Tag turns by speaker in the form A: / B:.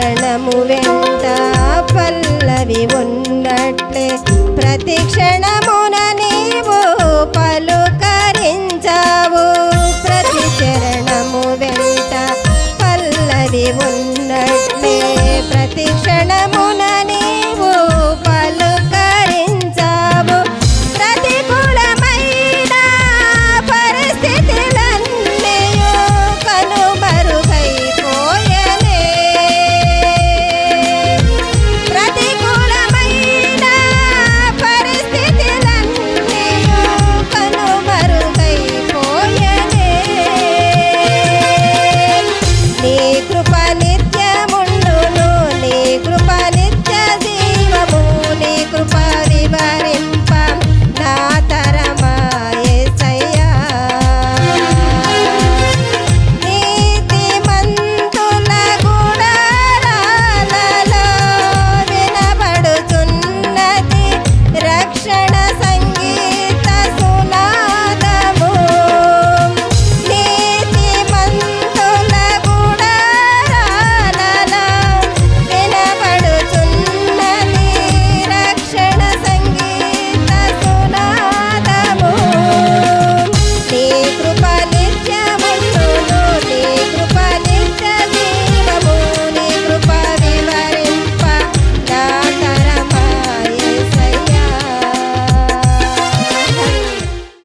A: చరణము వెంట పల్లవి ఉన్నట్లే ప్రతి క్షణమున నీవు పలుకరించావు. ప్రతి చరణము వెంట పల్లవి ఉన్నట్లే ప్రతి క్షణమున నీవు